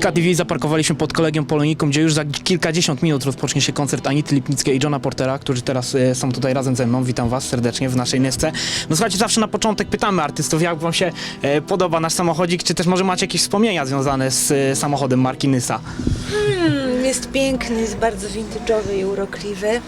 Nyska TV zaparkowaliśmy pod kolegium Polonikum, gdzie już za kilkadziesiąt minut rozpocznie się koncert Anity Lipnickiej i Johna Portera, którzy teraz e, są tutaj razem ze mną. Witam was serdecznie w naszej Nysce. No słuchajcie, zawsze na początek pytamy artystów, jak wam się e, podoba nasz samochodzik, czy też może macie jakieś wspomnienia związane z e, samochodem marki Nysa. Jest piękny, jest bardzo vintage'owy i urokliwy.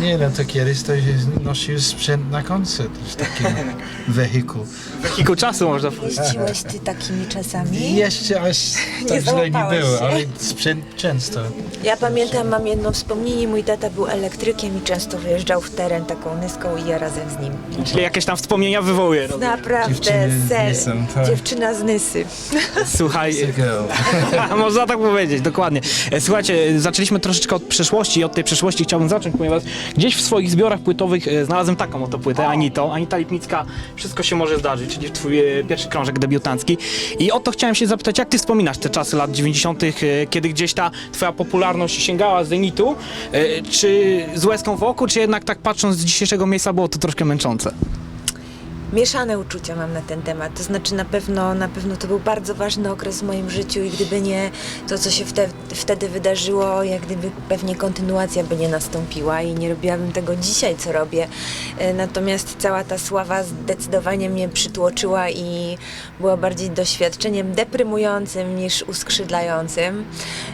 Nie no, to kiedyś to się nosił sprzęt na koncert w takim wehikuł. Wehikuł czasu można powiedzieć. Jeździłeś ty takimi czasami? Jeszcze aż tak źle nie załapałeś było, się. ale sprzęt często. Ja pamiętam, mam jedno wspomnienie, mój tata był elektrykiem i często wyjeżdżał w teren taką nyską i ja razem z nim. Czyli jakieś tam wspomnienia wywołuje. No. Naprawdę, Dziewczyny z ser, Nysem, tak. dziewczyna z Nysy. Słuchaj, Girl. Można tak powiedzieć, dokładnie. E, Słuchajcie, zaczęliśmy troszeczkę od przeszłości i od tej przeszłości chciałbym zacząć, ponieważ gdzieś w swoich zbiorach płytowych e, znalazłem taką oto płytę, Anito. Anita Lipnicka, Wszystko się może zdarzyć, czyli twój e, pierwszy krążek debiutancki. I o to chciałem się zapytać, jak ty wspominasz te czasy lat 90., e, kiedy gdzieś ta twoja popularność sięgała zenitu, e, czy z łezką w oku, czy jednak tak patrząc z dzisiejszego miejsca było to troszkę męczące? Mieszane uczucia mam na ten temat. To znaczy na pewno, na pewno to był bardzo ważny okres w moim życiu i gdyby nie to, co się wte, wtedy wydarzyło, jak gdyby pewnie kontynuacja by nie nastąpiła i nie robiłabym tego dzisiaj, co robię. E, Natomiast cała ta sława zdecydowanie mnie przytłoczyła i była bardziej doświadczeniem deprymującym niż uskrzydlającym.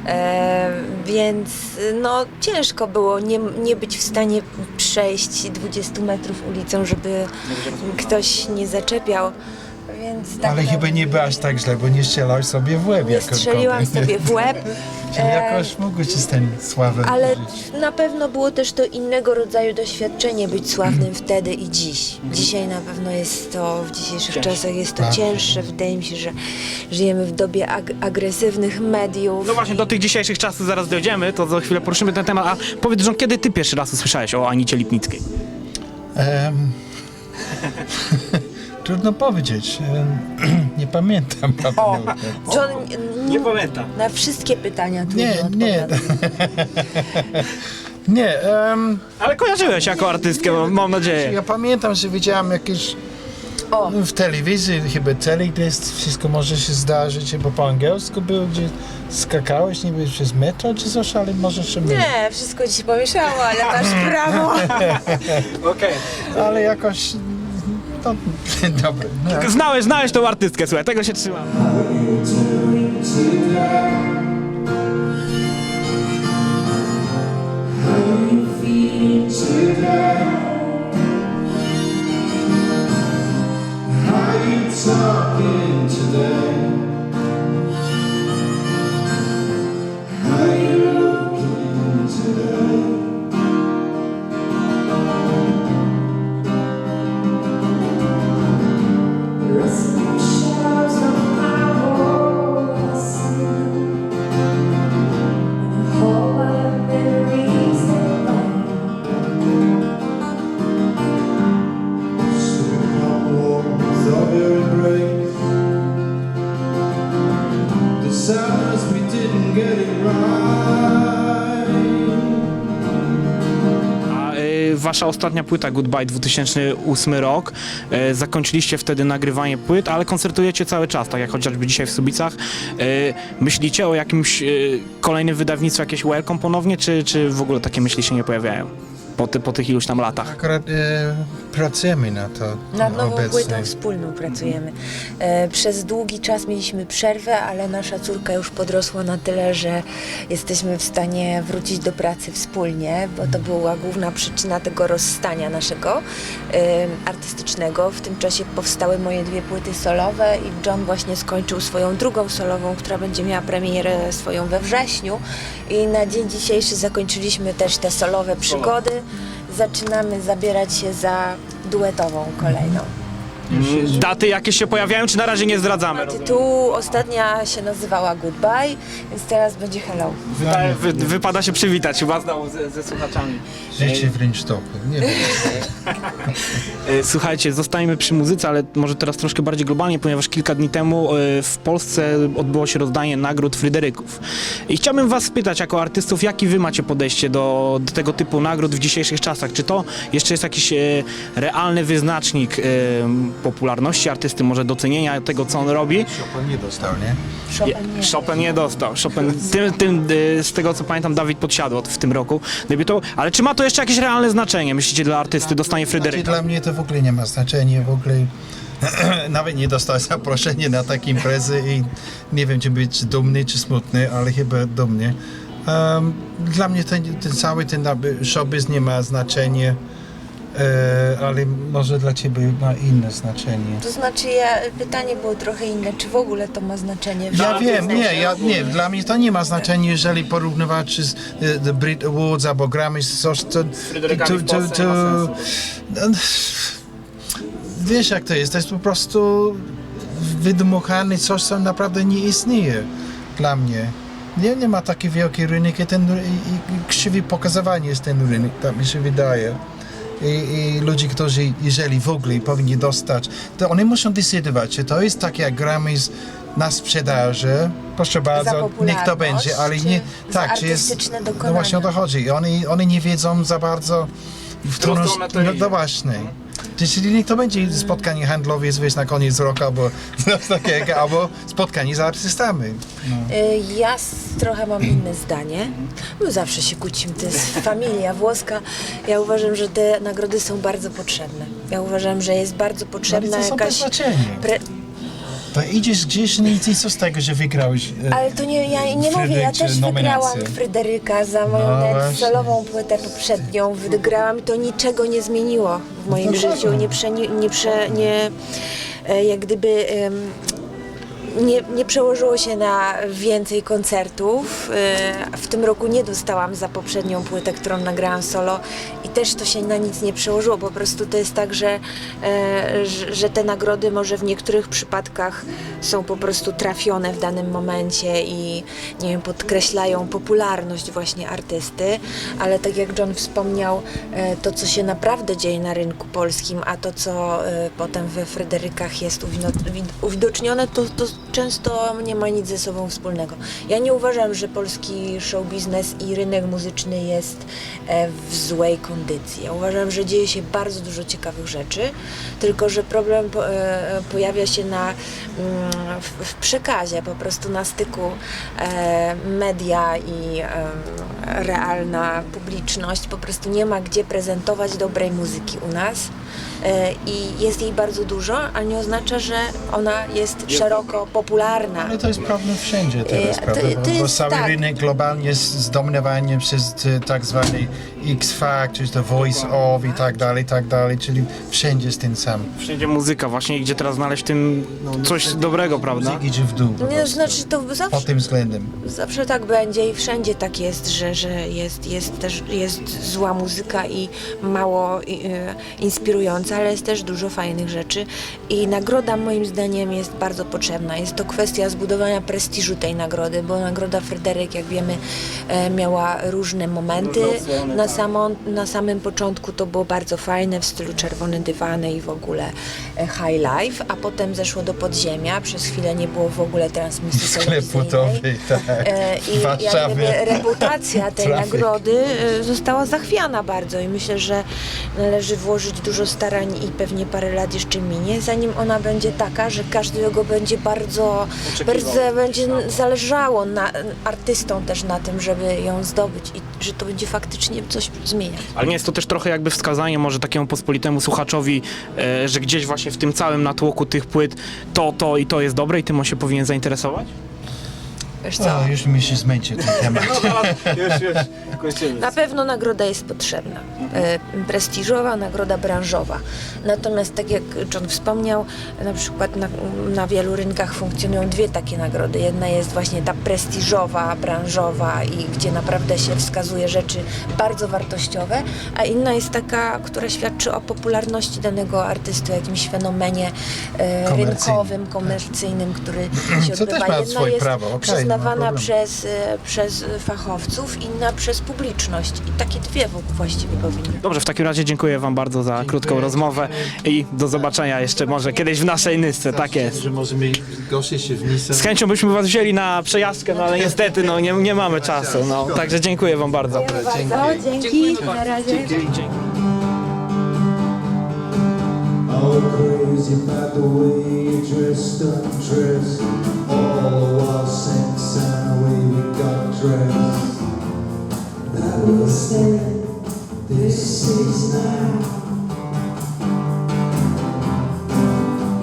E, więc no ciężko było nie, nie być w stanie przejść 20 metrów ulicą, żeby ktoś nie zaczepiał. Więc tak Ale chyba nie było aż tak źle, bo nie strzelałeś sobie w łeb nie jako strzeliłam kobieta. sobie w łeb. Czyli e, jakoś mogłeś ci z sławę Ale użyć. na pewno było też to innego rodzaju doświadczenie być sławnym wtedy i dziś. Dzisiaj na pewno jest to, w dzisiejszych czasach jest to Tak. cięższe. Wydaje mi się, że żyjemy w dobie ag- agresywnych mediów. No właśnie, do tych dzisiejszych czasów zaraz dojdziemy, to za chwilę poruszymy ten temat. A powiedz, John, kiedy ty pierwszy raz usłyszałeś o Anicie Lipnickiej? Em, Trudno powiedzieć. Em, Nie pamiętam. O. John Nie pamiętam. na wszystkie pytania trudno Nie, nie. Nie, em, Ale kojarzyłeś jako artystkę, mam- mam nadzieję. ja pamiętam, że widziałem jakieś O, w telewizji, chyba teledysk, wszystko może się zdarzyć, bo po angielsku było, gdzie skakałeś niby przez metro czy coś, ale może się mylić. nie, wszystko ci się pomieszało, ale masz prawo. Okej. Ale jakoś, dobra. No. Znałeś, znałeś tą artystkę, słuchaj, tego się trzymam. Wasza ostatnia płyta Goodbye 2008 rok, y, zakończyliście wtedy nagrywanie płyt, ale koncertujecie cały czas, tak jak chociażby dzisiaj w Subicach. Y, myślicie o jakimś y, kolejnym wydawnictwie, jakieś welcome ponownie, czy, czy w ogóle takie myśli się nie pojawiają? Po, ty, po tych iluś tam latach? Akurat e, pracujemy na to Nad nową obecnie. płytą wspólną pracujemy. E, przez długi czas mieliśmy przerwę, ale nasza córka już podrosła na tyle, że jesteśmy w stanie wrócić do pracy wspólnie, bo to była główna przyczyna tego rozstania naszego e, artystycznego. W tym czasie powstały moje dwie płyty solowe i John właśnie skończył swoją drugą solową, która będzie miała premierę swoją we wrześniu. I na dzień dzisiejszy zakończyliśmy też te solowe przygody. Zaczynamy zabierać się za duetową kolejną. Daty jakieś się pojawiają, czy na razie nie zdradzamy? Tytuł ostatnia się nazywała Goodbye, więc teraz będzie Hello. Wydaje, wy, wypada się przywitać chyba znowu ze, ze słuchaczami. Życie wręcz topy. Nie wiem. E, Słuchajcie, zostańmy przy muzyce, ale może teraz troszkę bardziej globalnie, ponieważ kilka dni temu e, w Polsce odbyło się rozdanie nagród Fryderyków. I chciałbym was spytać jako artystów, jaki wy macie podejście do, do tego typu nagród w dzisiejszych czasach? Czy to jeszcze jest jakiś e, realny wyznacznik e, popularności artysty, może docenienia tego, co on robi? Chopin nie dostał, nie? Chopin nie. Chopin nie dostał. Chopin, tym, tym, e, z tego co pamiętam, Dawid Podsiadło w tym roku debiutował. Ale czy ma to jeszcze jakieś realne znaczenie, myślicie, dla artysty dostanie Znaczy, Fryderyka? dla mnie to w ogóle nie ma znaczenia, w ogóle nawet nie dostał zaproszenia na takie imprezy i nie wiem, czy być dumny, czy smutny, ale chyba dumny. Um, dla mnie ten, ten cały ten naby- showbiz nie ma znaczenia, e, ale może dla ciebie ma inne znaczenie. To znaczy, ja, pytanie było trochę inne, czy w ogóle to ma znaczenie? w Ja wiem, nie, sensie? ja, nie, dla mnie to nie ma znaczenia, jeżeli porównywać z e, The Brit Awards albo Grammy, coś, to, Fryderykami w Polsce nie ma sensu. Wiesz jak to jest, to jest po prostu wydmuchane coś, co naprawdę nie istnieje dla mnie. Nie, nie ma taki wielki rynek i ten i, i krzywy pokazywanie jest ten rynek, tak mi się wydaje. I, I ludzie, którzy jeżeli w ogóle powinni dostać, to oni muszą decydować, czy to jest tak jak Grammys na sprzedaży, proszę bardzo, niech to będzie, ale nie, tak, czy jest, no dokonanie? właśnie o to chodzi. I Oni, oni nie wiedzą za bardzo, w którą, no, no właśnie. Czyli niech to będzie spotkanie handlowe, wiesz, na koniec roku, albo coś takiego, albo spotkanie z artystami. No. Y, Ja trochę mam inne zdanie. My zawsze się kłócimy, to jest familia włoska. Ja uważam, że te nagrody są bardzo potrzebne. Ja uważam, że jest bardzo potrzebna bez jakaś... Pre... To idziesz gdzieś no i co z tego, że wygrałeś? e, Ale to nie, ja nie mówię, ja czy też nominację? wygrałam Fryderyka za moją No właśnie. solową płytę poprzednią. Wygrałam i to niczego nie zmieniło w moim Dokładnie. życiu. Nie, prze, nie, nie, prze, nie e, jak gdyby em, nie, nie przełożyło się na więcej koncertów. E, W tym roku nie dostałam za poprzednią płytę, którą nagrałam solo i też to się na nic nie przełożyło. Po prostu to jest tak, że, e, że- że te nagrody może w niektórych przypadkach są po prostu trafione w danym momencie i nie wiem, podkreślają popularność właśnie artysty, ale tak jak John wspomniał, e, to co się naprawdę dzieje na rynku polskim, a to co e, potem we Fryderykach jest uwidocznione, to, to często nie ma nic ze sobą wspólnego. Ja nie uważam, że polski show biznes i rynek muzyczny jest e, w złej kondycji. Ja uważam, że dzieje się bardzo dużo ciekawych rzeczy, tylko że problem e, pojawia się na, mm, w, przekazie, po prostu na styku e, media i realna publiczność. Po prostu nie ma gdzie prezentować dobrej muzyki u nas. E, I jest jej bardzo dużo, a nie oznacza, że ona jest szeroko popularna. Ale to jest problem wszędzie teraz, E, to- prawda? to Bo- Bo jest cały tak. rynek globalnie jest zdominowany przez te tak zwany X-Factor, The Voice Of i tak dalej, i tak dalej, czyli wszędzie jest ten sam. Wszędzie muzyka właśnie, gdzie teraz znaleźć w tym coś dobrego, prawda? Muzyk idzie w dół po Nie, prostu. znaczy to Pod zawsze, tym względem. zawsze tak będzie i wszędzie tak jest, że, że jest, jest też jest zła muzyka i mało i, e, inspirująca, ale jest też dużo fajnych rzeczy i nagroda moim zdaniem jest bardzo potrzebna. Jest to kwestia zbudowania prestiżu tej nagrody, bo nagroda Fryderyk, jak wiemy, e, miała różne momenty. Na, tak. samo, na samym początku to było bardzo fajne w stylu czerwone dywany i w ogóle e, high life, a potem zeszło do podziemia. Przez chwilę nie było w ogóle transmisji Sklep telewizyjnej. budowy, tak. E, I Warszawie. reputacja tej nagrody została zachwiana bardzo i myślę, że należy włożyć dużo starań i pewnie parę lat jeszcze minie, zanim ona będzie taka, że każdego będzie bardzo, Oczekiwał. bardzo będzie zależało na artystom też na tym, żeby ją zdobyć i że to będzie faktycznie coś zmieniać. Ale nie jest to też trochę jakby wskazanie może takiemu pospolitemu słuchaczowi, e, że gdzieś właśnie w tym całym natłoku tych płyt to, to i to jest dobre i tym on się powinien zainteresować? Wiesz co? O, już mi się zmęczył ten temat. już, już, kończymy. Na pewno nagroda jest potrzebna. E, prestiżowa, nagroda branżowa. Natomiast tak jak John wspomniał, na przykład na, na wielu rynkach funkcjonują dwie takie nagrody. Jedna jest właśnie ta prestiżowa, branżowa i gdzie naprawdę się wskazuje rzeczy bardzo wartościowe, a inna jest taka, która świadczy o popularności danego artysty, jakimś fenomenie e, Komercyjnym. rynkowym, komercyjnym, który się Co odbywa. też ma Jedna swoje jest prawo, okej, nie problemu. przez, e, przez fachowców, inna przez publiczność. I takie dwie w- właściwie powinny. Dobrze, w takim razie dziękuję Wam bardzo za krótką rozmowę i do zobaczenia jeszcze może kiedyś w naszej nysce, tak jest. Że się w. Z chęcią byśmy Was wzięli na przejażdżkę, no ale niestety no, nie, nie mamy czasu, no. Także dziękuję Wam bardzo. Dzięki. Dzięki. Na razie. All crazy about the way you dressed undressed All grass that will stand. This is now.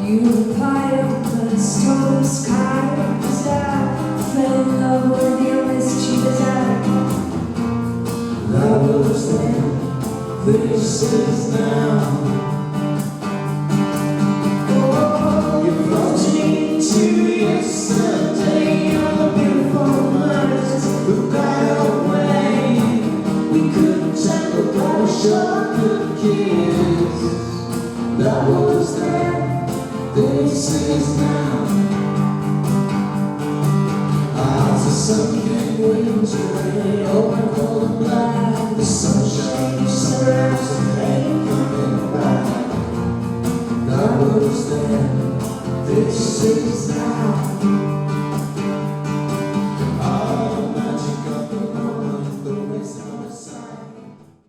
You piled the storm sky, I fell in love with your mischievous act. That will stand. This is now. sunken wheels away Open the The sunshine surrounds the ain't coming back Love I understand This is now